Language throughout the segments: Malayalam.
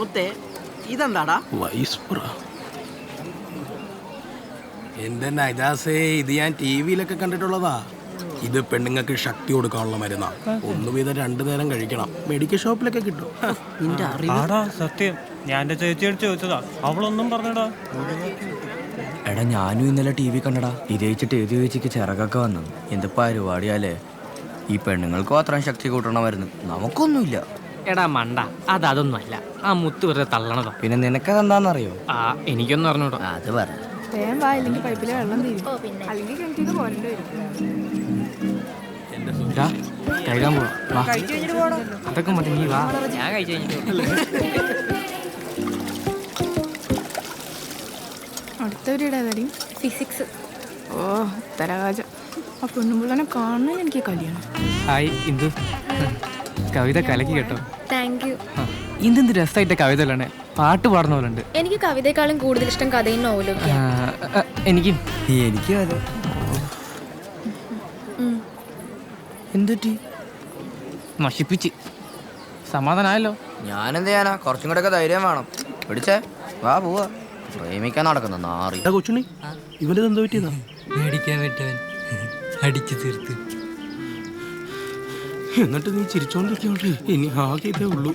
മുത്തേ ഇതെന്താടാ? വൈസ്പ്ര എന്റെ നജാസേ ഇത് ഞാൻ ടി വിയിലൊക്കെ കണ്ടിട്ടുള്ളതാ. ഇത് പെണ്ണുങ്ങൾക്ക് ശക്തി കൊടുക്കാനുള്ള മരുന്നാ. ഒന്നു വീതം രണ്ടു നേരം കഴിക്കണം. മെഡിക്കൽ ഷോപ്പിലൊക്കെ കിട്ടും. ആടാ സത്യം. ഞാൻ എന്റെ ചേച്ചിയോട് ചോദിച്ചതാ. അവളൊന്നും പറഞ്ഞടാ. എടാ ഞാനും ഇന്നലെ ടി വി കണ്ടടാ. ഇത് വെച്ചിട്ട് ഏത് ചേച്ചിക്ക് ചിറകൊക്കെ വന്നു. എന്ത് പരിപാടിയാലേ ഈ പെണ്ണുങ്ങൾക്ക് മാത്രം ശക്തി കൂട്ടണമായിരുന്നു നമുക്കൊന്നുമില്ല. എടാ മണ്ട അത് അതൊന്നുമല്ല. ആ മുത്ത് വെറുതെ തള്ളണതോ. പിന്നെ നിനക്കതെന്താന്നറിയോ? ആ എനിക്കൊന്നും അറിഞ്ഞോ അത് പറ. വേഗം വാ ഇല്ലെങ്കിൽ പൈപ്പിലെ വെള്ളം തീരും. അല്ലെങ്കിൽ കിണറ്റിന്ന് പോരേണ്ടി വരും. ഡാ, കഴുകാൻ പോവാ. വാ. അതൊക്കെ മതി നീ വാ. ഞാൻ കഴിച്ചു അടുത്തവരുടെ തടി ഫിസിക്സ്. ഓ ആ പെണ്ണുമ്പിള്ളനെ കാണാൻ എനിക്ക് കല്യാണം. ഹായ് ഇന്ദു. കവിത കലക്കി കേട്ടോ. താങ്ക് യു ഇതെന്ത് രസമായിട്ട് കവിത അല്ലേ പാട്ട് പാടുന്ന പോലെ ഉണ്ട് എനിക്ക് കവിതയെക്കാളും കൂടുതൽ ഇഷ്ടം കഥയും നോവലും എനിക്കും. എനിക്കും അതെ. എന്തുറ്റി നശിപ്പിച്ച്. സമാധാനമായല്ലോ ഞാനെന്ത് ചെയ്യാനാ? കുറച്ചും കൂടെ ഒക്കെ ധൈര്യം വേണം. പിടിച്ചേ. വാ പോവാ. പ്രേമിക്കാൻ നടക്കുന്ന നാറി. കൊച്ചുണി എന്തോ പറ്റിയതാ മേടിക്കാൻ പറ്റവൻ അടിച്ചു തീർത്ത്. എന്നിട്ട് നീ ചിരിച്ചോണ്ടിരിക്കോണ്ട് ഇനി ആകെ ഇതേ ഉള്ളൂ.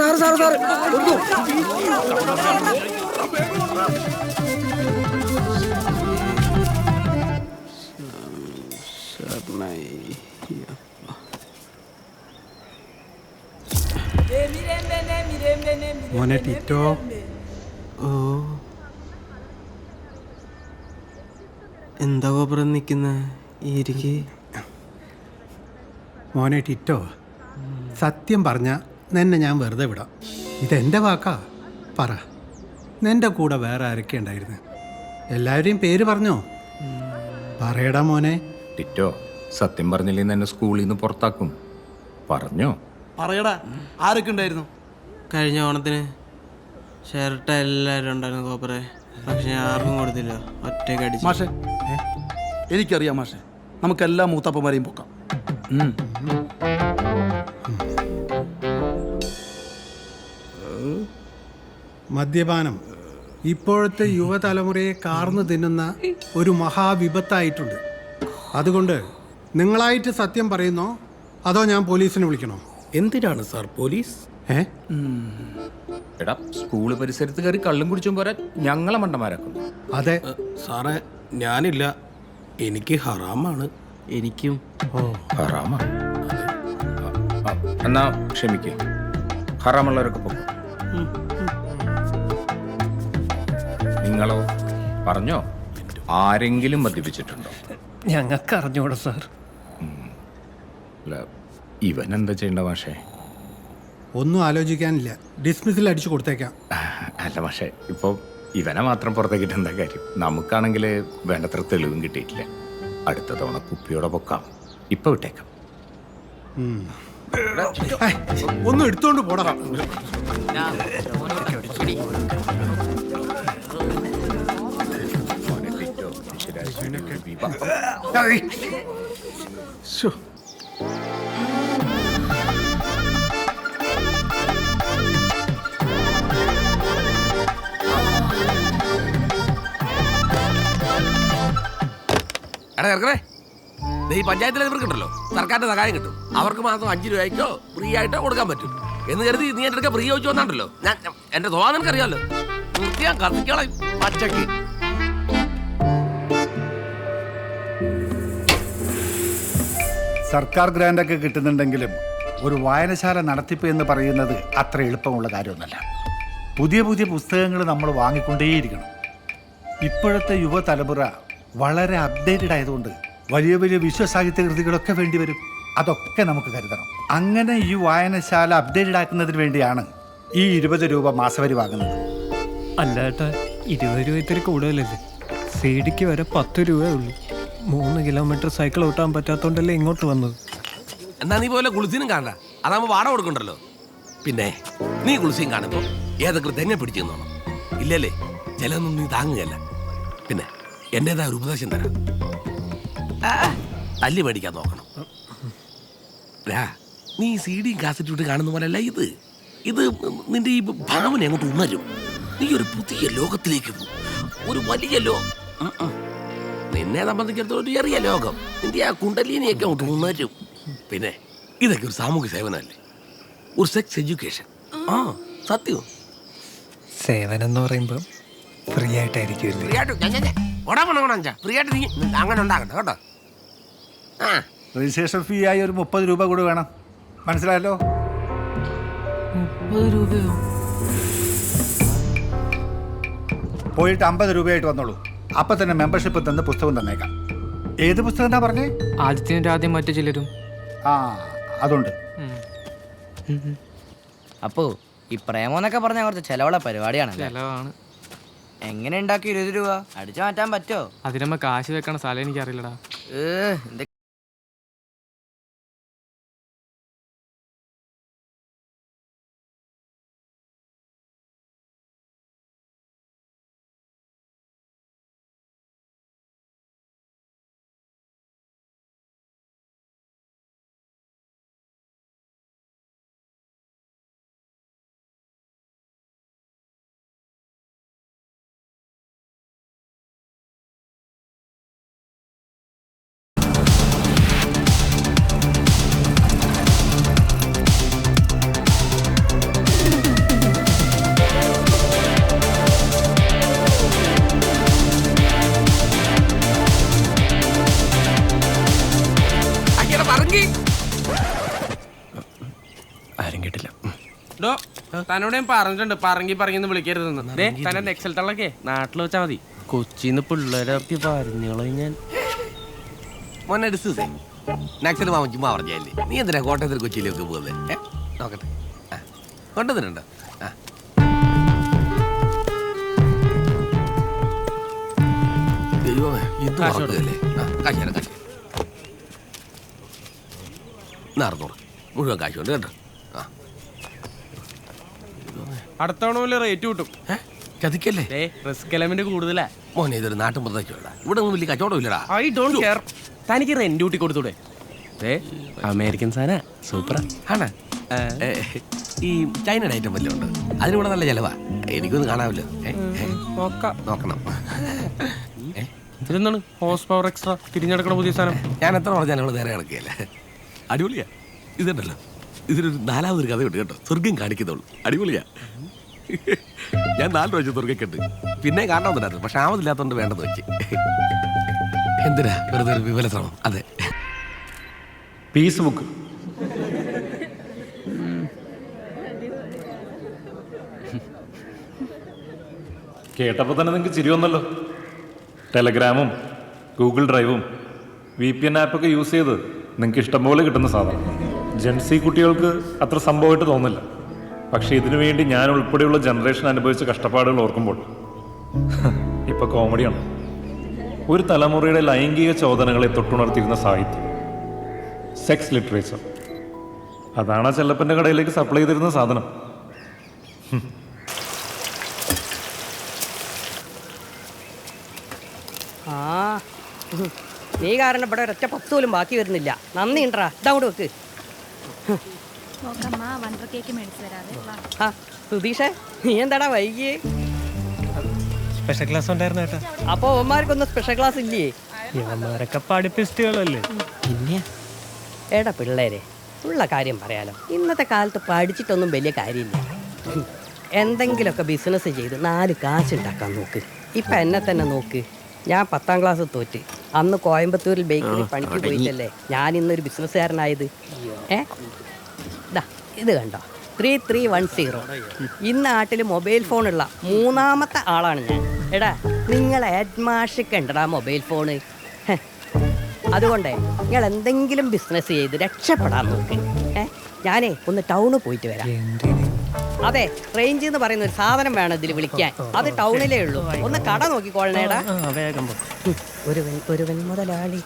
സാറ് സാറ് താഴെ, താഴെ, താഴെ. മോനെ ടിറ്റോ എന്താ കോപ്പറം നിക്കുന്ന ഇരിക്ക്. മോനെ ടിറ്റോ സത്യം പറഞ്ഞ നിന്നെ ഞാൻ വെറുതെ വിടാം. ഇതെന്റെ വാക്കാ? പറ. നിന്റെ കൂടെ വേറെ ആരൊക്കെ ഉണ്ടായിരുന്നു എല്ലാവരെയും പേര് പറഞ്ഞോ? പറയടാ മോനെ. ടിറ്റോ സത്യം പറഞ്ഞില്ലെങ്കിൽ എന്നെ സ്കൂളിൽ നിന്ന് പുറത്താക്കും? പറഞ്ഞോ? പറയടാ ആരൊക്കെ ഉണ്ടായിരുന്നു? കഴിഞ്ഞ ഓണത്തിന് ഷർട്ട് എല്ലാവരും ഉണ്ടായിരുന്നു കോപ്പറെ. പക്ഷെ ഞാൻ ആർക്കും കൊടുത്തില്ല. ഒറ്റയ്ക്ക് അടിച്ചു. മാഷെ എനിക്കറിയാം മാഷെ. നമുക്കെല്ലാ മൂത്തപ്പന്മാരെയും പൊക്കാം. ഉം. മദ്യപാനം. ഇപ്പോഴത്തെ യുവതലമുറയെ കാർന്നു തിന്നുന്ന ഒരു മഹാവിപത്തായിട്ടുണ്ട്. അതുകൊണ്ട് നിങ്ങളായിട്ട് സത്യം പറയുന്നോ? അതോ ഞാൻ പോലീസിനെ വിളിക്കണോ? എന്തിനാണ് സാർ പോലീസ്? ഏ? എടാ സ്കൂൾ പരിസരത്ത് കയറി കള്ളും കുടിച്ചും പോരാ ഞങ്ങളെ മണ്ടന്മാരാക്കും. അതെ. സാറെ ഞാനില്ല. എനിക്ക് ഹറാമാണ്. എനിക്കും. ഹറാമാ? ആ, ആ, എന്നാ ക്ഷമിക്കേ. ഹറാമുള്ളവരൊക്കെ പോകും നിങ്ങളോ പറഞ്ഞോ? ആരെങ്കിലും മദ്യപിച്ചിട്ടുണ്ടോ? ഞങ്ങൾക്ക് അറിഞ്ഞൂടാ സാർ. അല്ല ഇവൻ എന്താ ചെയ്യണ്ട മാഷേ? ഒന്നും ആലോചിക്കാനില്ല. ഡിസ്മിസിൽ അടിച്ചു കൊടുത്തേക്കാം. അല്ല പക്ഷേ ഇപ്പോൾ ഇവനെ മാത്രം പുറത്തേക്കിട്ട് എന്താ കാര്യം? നമുക്കാണെങ്കിൽ വേണ്ടത്ര തെളിവും കിട്ടിയിട്ടില്ല. അടുത്ത തവണ കുപ്പിയോടെ പൊക്കാം. ഇപ്പൊ വിട്ടേക്കാം. ഒന്നും എടുത്തോണ്ട് പോടാ. മോനെ എടാ ചെറുക്കനെ ദേ ഈ പഞ്ചായത്തിലെ ഇവർക്ക് കിട്ടല്ലോ സർക്കാരിന്റെ സഹായം കിട്ടും. അവർക്ക് മാത്രം അഞ്ച് രൂപയ്ക്കോ ഫ്രീ ആയിട്ടോ കൊടുക്കാൻ പറ്റും. എന്ന് കരുതി നീ എന്റെ അടുക്ക ഫ്രീ ചോദിച്ചു വന്നാണ്ടല്ലോ. ഞാൻ എന്റെ സ്വഭാവം നിനക്കറിയാലോ. വൃത്തിയാ കത്തിക്കോളാം പച്ചക്ക്. സർക്കാർ ഗ്രാൻഡൊക്കെ കിട്ടുന്നുണ്ടെങ്കിലും ഒരു വായനശാല നടത്തിപ്പ് എന്ന് പറയുന്നത് അത്ര എളുപ്പമുള്ള കാര്യമൊന്നുമല്ല. പുതിയ പുതിയ പുസ്തകങ്ങൾ നമ്മൾ വാങ്ങിക്കൊണ്ടേയിരിക്കണം. ഇപ്പോഴത്തെ യുവതലമുറ വളരെ അപ്ഡേറ്റഡ് ആയതുകൊണ്ട് വലിയ വലിയ വിശ്വസാഹിത്യ കൃതികളൊക്കെ വേണ്ടി വരും. അതൊക്കെ നമുക്ക് കരുതണം. അങ്ങനെ ഈ വായനശാല അപ്ഡേറ്റഡ് ആക്കുന്നതിന് വേണ്ടിയാണ് ഈ ഇരുപത് രൂപ മാസവരി വാങ്ങുന്നത്. അല്ല ഏട്ടാ ഇരുപത് രൂപ ഇത്തിരി കൂടുതലല്ലേ? സി ഡിക്ക് വരെ പത്ത് രൂപയേ ഉള്ളൂ. മൂന്ന് കിലോമീറ്റർ സൈക്കിൾ ഓട്ടാൻ പറ്റാത്തോണ്ടല്ലേ ഇങ്ങോട്ട് വന്നത്? എന്നാ നീ പോലെ കുളിസിനും കാണണ്ട. അതാകുമ്പോൾ വാടക കൊടുക്കണ്ടല്ലോ. പിന്നെ നീ കുളിസിയും കാണുമ്പോൾ ഏതൊക്കെ തെങ്ങ പിടിച്ചു നിന്നോണം ഇല്ലല്ലേ? ചിലതൊന്നും നീ താങ്ങുകയല്ല. പിന്നെ എന്റെതായ ഒരു ഉപദേശം തരാം. തല്ലി മേടിക്കാൻ നോക്കണം. രാ, നീ സി ഡിയും കാസറ്റ് ഇട്ട് കാണുന്ന പോലെയല്ല ഇത്? ഇത് നിന്റെ ഈ ഭാവന അങ്ങോട്ട് ഉണരും. നീ ഒരു പുതിയ ലോകത്തിലേക്ക് പോകും ഒരു വലിയ ലോകം. നിന്നെ സംബന്ധിച്ചിടത്തോളം ഒരു ചെറിയ ലോകം. നിന്റെ ആ കുണ്ടലിനിയൊക്കെ അങ്ങോട്ട് ഉണരും. പിന്നെ ഇതൊക്കെ ഒരു സാമൂഹ്യ സേവനമല്ലേ? ഒരു സെക്സ് എഡ്യൂക്കേഷൻ ആ സത്യം. സേവനം എന്ന് പറയുമ്പോൾ ഫ്രീ ആയിട്ടായിരിക്കും ഫ്രീ ആയിട്ട്. ഫ്രീ ആയിട്ട് നീ അങ്ങനെ ഉണ്ടാകണ്ട കേട്ടോ. ആ. രജിസ്ട്രേഷൻ ഫീ ആയി ഒരു മുപ്പത് രൂപ കൂടി വേണം. മനസ്സിലായല്ലോ? പോയിട്ട് അമ്പത് രൂപയായിട്ട് വന്നോളൂ. അപ്പൊ തന്നെ മെമ്പർഷിപ്പ് തന്ന് പുസ്തകം തന്നേക്കാം. ഏത് പുസ്തകം എന്നാ പറഞ്ഞേ? ആദ്യത്തിന് ആദ്യം മറ്റു ചിലരും. ആ അതുണ്ട്. അപ്പോ ഈ പ്രേമോന്നൊക്കെ പറഞ്ഞ കുറച്ച് ചെലവുള്ള പരിപാടിയാണ് ചിലവാണ്. എങ്ങനെ ഉണ്ടാക്കി ഇരുപത് രൂപ? അടിച്ചു മാറ്റാൻ പറ്റോ അതിനമ്മ കാശ് വെക്കണ സ്ഥലം എനിക്കറിയില്ലടാ. ഏ എന്ത് തന്നോട് ഞാൻ പറഞ്ഞിട്ടുണ്ട് പറങ്ങി പറങ്ങിന്ന് വിളിക്കരുതെന്ന്. തന്നെ നെക്സൽ തള്ളക്കേ നാട്ടിൽ വെച്ചാ മതി. കൊച്ചിന്ന് പിള്ളേരൊക്കെ പറഞ്ഞോളൂ ഞാൻ. മോനെ ഡിസ്സേ നക്സൽ മാമൻ ചുമ്മാ പറഞ്ഞല്ലേ നീ എന്തിനാ കോട്ടയത്തിൽ കൊച്ചിയിലേക്ക് പോകുന്നത് നോക്കട്ടെ. ആ. കൊണ്ടുവന്നിട്ടുണ്ടോ? ആ. ദൈവമേ ഇത് മറക്കുകയല്ലേ ആ കാശ് തരാം കാശ് എന്നാ മുഴുവൻ കാശ് കൊണ്ട് കേട്ടോ അടുത്ത തവണ റേറ്റ് കിട്ടും. ഏ? ചതിക്കല്ലേ? ദേ റിസ്ക് എലമെന്റ് കൂടുതലാ. മോനെ ഇതൊരു നാട്ടും പുറത്തേക്കുള്ള ഇവിടെ ഒന്നും വലിയ കച്ചവടം ഇല്ലടാ. ഐ ഡോണ്ട് കെയർ തനിക്ക് റെന്റ് കൂട്ടി കൊടുത്തൂടെ? ദേ അമേരിക്കൻ സാധന സൂപ്പർ ആണ്? ഈ ചൈനയുടെ ഐറ്റം വല്ലതും ഉണ്ട് അതിനിവിടെ നല്ല ചിലവാ. എനിക്കൊന്ന് കാണാമല്ലോ. ഏ, ഏ, നോക്കാം. നോക്കണം. ഏ, ഇതെന്താണ്? ഹോസ് പവർ എക്സ്ട്രാ തിരിഞ്ഞെടുക്കണ പുതിയ സാധനം. ഞാൻ എത്ര പറഞ്ഞാൽ ഞങ്ങൾ നേരെ കിടക്കുകയല്ലേ? അടിപൊളിയാ. ഇതുണ്ടല്ലോ. ഇതിനൊരു നാലാമതൊരു കഥയുണ്ട് കേട്ടോ. സ്വർഗം കാണിക്കുന്നുള്ളൂ. അടിപൊളിയാ. ഞാൻ നാല് പ്രാവശ്യം സ്വർഗം കണ്ട് പിന്നെ കാണണമെന്നുണ്ടായിരുന്നു പക്ഷെ ആമതില്ലാത്തതുകൊണ്ട് വേണ്ടത് വെച്ച്. എന്തിനാ? വെറുതെ ഒരു വിവല ശ്രമം അതെ. പീസ് ബുക്ക് കേട്ടപ്പോൾ തന്നെ നിങ്ങൾക്ക് ചിരി വന്നല്ലോ. ടെലഗ്രാമും ഗൂഗിൾ ഡ്രൈവും വി പി എൻ ആപ്പൊക്കെ യൂസ് ചെയ്ത് നിങ്ങൾക്ക് ഇഷ്ടംപോലെ കിട്ടുന്ന സാധനം. ജെൻസി കുട്ടികൾക്ക് അത്ര സംഭവമായിട്ട് തോന്നില്ല. പക്ഷേ ഇതിനു വേണ്ടി ഞാൻ ഉൾപ്പെടെയുള്ള ജനറേഷൻ അനുഭവിച്ച കഷ്ടപ്പാടുകൾ ഓർക്കുമ്പോൾ ഇപ്പൊ കോമഡിയാണ്. ഒരു തലമുറയുടെ ലൈംഗിക ചോദനകളെ തൊട്ടുണർത്തിയിരുന്ന സാഹിത്യം. സെക്സ് ലിറ്ററേച്ചർ അതാണ് ആ കടയിലേക്ക് സപ്ലൈ ചെയ്തിരുന്ന സാധനം. നീ കാരണം ഇവിടെ ഒരൊറ്റ പത്ത് പോലും ബാക്കി വരുന്നില്ല. നന്ദി ഉണ്ടറാ ഇതങ്ങോട്ട് വെക്ക്. ആ സുധീഷേ നീ എന്താടാ വൈകിയേ? സ്പെഷ്യൽ ക്ലാസ് ഉണ്ടായിരുന്നു കേട്ടോ അപ്പൊ അവന്മാർക്കൊന്നും സ്പെഷ്യൽ ക്ലാസ് ഇല്ലേ? ഇവന്മാരൊക്കെ പഠിപ്പിസ്റ്റുകളല്ലേ. പിന്നെ? എടാ പിള്ളേരെ ഉള്ള കാര്യം പറയാലോ. ഇന്നത്തെ കാലത്ത് പഠിച്ചിട്ടൊന്നും വലിയ കാര്യമില്ല. എന്തെങ്കിലുമൊക്കെ ബിസിനസ് ചെയ്ത് നാല് കാശ് ഉണ്ടാക്കാൻ നോക്ക്. ഇപ്പൊ എന്നെ തന്നെ നോക്ക്. ഞാൻ പത്താം ക്ലാസ് തോറ്റ്. അന്ന് കോയമ്പത്തൂരിൽ ബേക്കറി പണിക്ക് പോയിട്ടല്ലേ? ഞാൻ ഇന്നൊരു ബിസിനസ്സുകാരനായത് ഏ? ദാ ഇത് കണ്ടോ? ത്രീ ത്രീ വൺ സീറോ ഈ നാട്ടിൽ മൊബൈൽ ഫോണുള്ള മൂന്നാമത്തെ ആളാണ് ഞാൻ. എടാ നിങ്ങൾ ഹെഡ്മാഷൊക്കെ ഉണ്ടടാ മൊബൈൽ ഫോണ് അതുകൊണ്ട് അതുകൊണ്ടേ നിങ്ങൾ എന്തെങ്കിലും ബിസിനസ് ചെയ്ത് രക്ഷപ്പെടാൻ നോക്ക്. ഏ ഞാനേ ഒന്ന് ടൗണിൽ പോയിട്ട് വരാം. അതെ റേഞ്ച് എന്ന് പറയുന്ന ഒരു സാധനം വേണം ഇതിൽ വിളിക്കാൻ. അത് ടൗണിലേ ഉള്ളൂ. ഒന്ന് കട നോക്കിക്കോളണേടാ വേഗം ഒരുവൻ ഒരുവൻ മുതലാളി.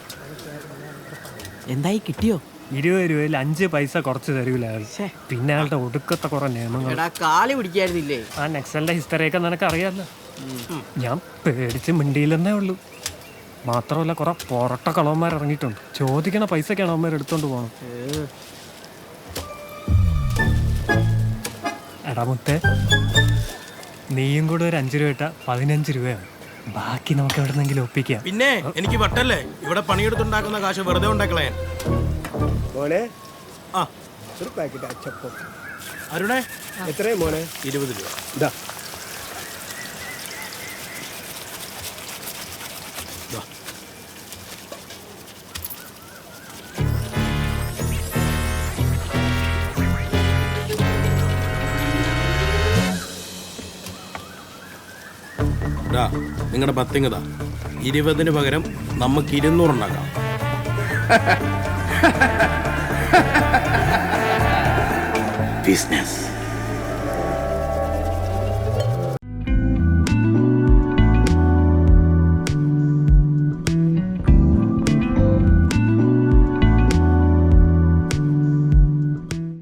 എന്തായി കിട്ടിയോ? ഇരുപത് രൂപയിൽ അഞ്ച് പൈസ കുറച്ച് തരൂല അയാൾ പിന്നെ അയാളുടെ ഒടുക്കത്തെ കുറെ നിയമങ്ങൾ. എടാ കാലി പിടിക്കായിരുന്നില്ലേ? ആ നെക്സലിന്റെ ഹിസ്റ്ററിയൊക്കെ നിനക്ക് അറിയാമല്ലോ ഞാൻ പേടിച്ച് മിണ്ടിയില്ലെന്നേ ഉള്ളൂ. മാത്രമല്ല കുറെ പൊറട്ട കളവന്മാർ ഇറങ്ങിയിട്ടുണ്ട്. ചോദിക്കണ പൈസക്കാണ് അവന്മാർ എടുത്തോണ്ട് പോകണം എടാ മുത്തേ നീയും കൂടെ ഒരു അഞ്ച് രൂപ ഇട്ട പതിനഞ്ച് രൂപയാണ്. ബാക്കി നമുക്ക് എവിടെ നിന്നെങ്കിലും ഒപ്പിക്കാം. പിന്നെ എനിക്ക് വട്ടല്ലേ? ഇവിടെ പണിയെടുത്തുണ്ടാക്കുന്ന കാശ് വെറുതെ ഉണ്ടാക്കളേ മോനെ? ആ. ഒരു പാക്കറ്റ് അച്ചപ്പം. അരുണേ? എത്രയും മോനെ? ഇരുപത് രൂപ. ഇതാ. നിങ്ങളുടെ പത്തിങ്ങതാ ഇരുപതിന് പകരം നമുക്ക് ഇരുന്നൂറുണ്ടാക്കാം ബിസിനസ്